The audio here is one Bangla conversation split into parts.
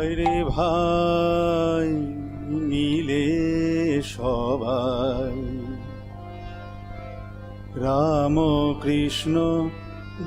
আয় রে ভাই, মিলে সবাই। রাম কৃষ্ণ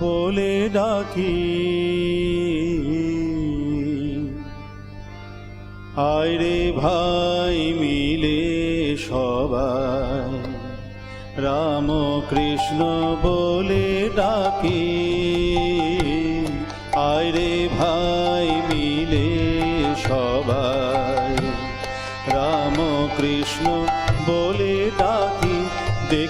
বলে ডাকি, আয় রে ভাই, মিলে সবাই। রাম কৃষ্ণ বলে ডাকি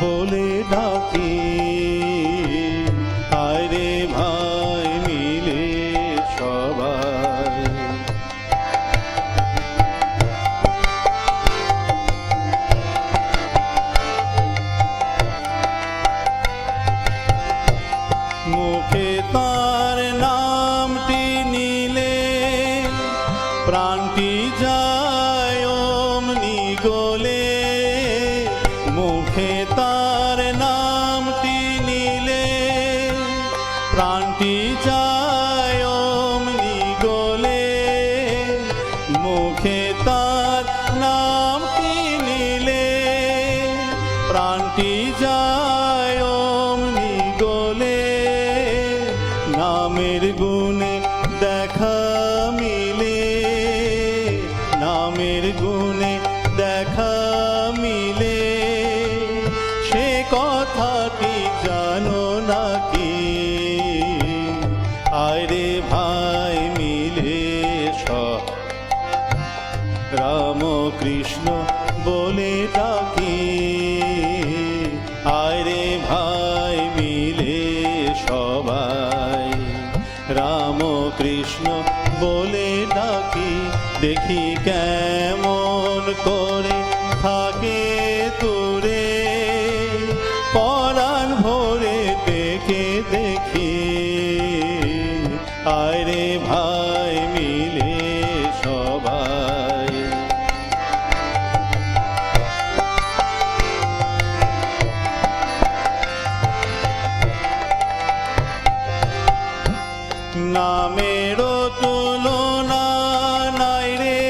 বলে ডাকি। আয় রে ভাই মিলে সবাই। মুখে তার নামটি নিলে প্রাণটি প্রাণটি যায় অমনি গলে। মুখে তার নামটি নিলে? প্রাণটি যায় অমনি গলে। নামের গুণে দেখা মিলে। নামের গুণে দেখা মিলে। রাম কৃষ্ণ বলে ডাকি। আয় রে ভাই, মিলে সবাই। রাম কৃষ্ণ বলে ডাকি, দেখি কেমন করে থাকে তোরে। পরাণ ভরে দেখে দেখি, আয় রে ভাই। নামেরও তুলনা নাই রে।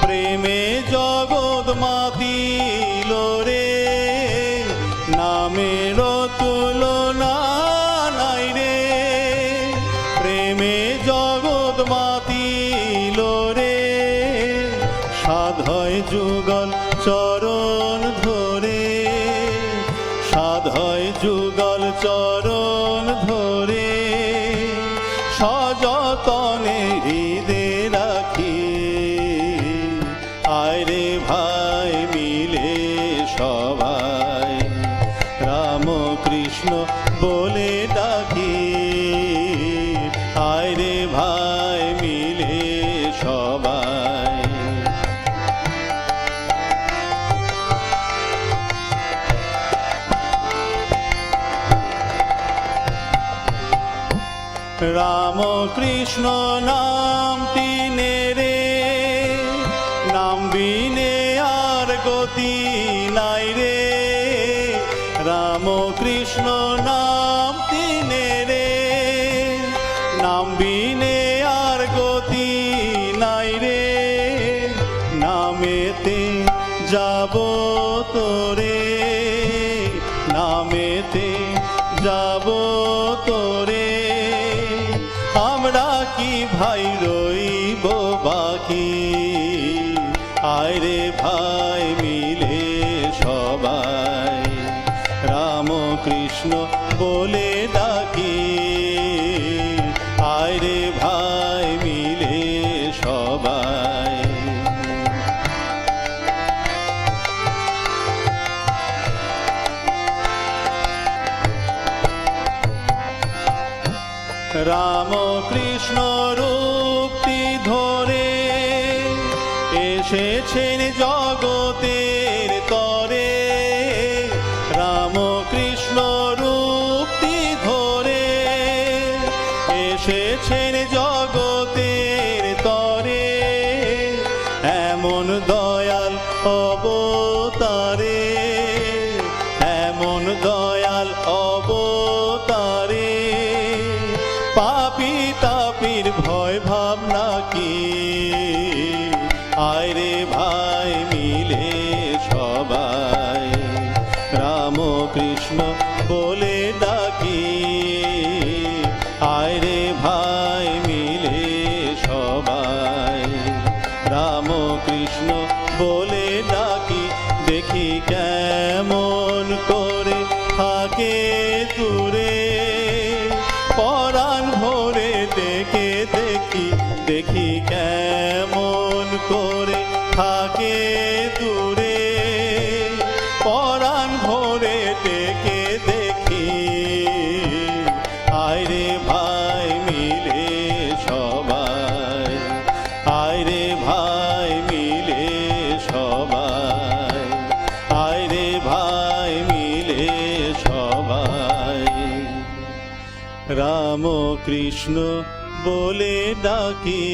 প্রেমে জগৎ মাতিল রে। নামেরও তুলনা নাই রে। প্রেমে জগৎ সাধয় যুগল চরণ আয় রে ভাই, মিলে সবাই। রাম কৃষ্ণ বলে ডাকি, আয় রে ভাই, মিলে সবাই। রাম কৃষ্ণ নাম তিনে রে বিনে আর গতি নাই রে। রাম কৃষ্ণ নাম তিনে রে। নাম বিনে আর গতি নাই রে। নামেতে যাব তোরে। নামেতে যাব তোরে। আমরা কি ভাই রইব সবাই মিলে, সবাই রাম কৃষ্ণ বলে ডাকি। আয় রে ভাই মিলে, সবাই। রাম কৃষ্ণ রূপটি ধরে এসেছেন জ সে ছেড়ে রামকৃষ্ণ ধরে বলে ডাকি দেখি কেমন করে থাকে দূরে। পরাণ ভরে দেখে দেখি দেখি কেমন রাম কৃষ্ণ বলে ডাকি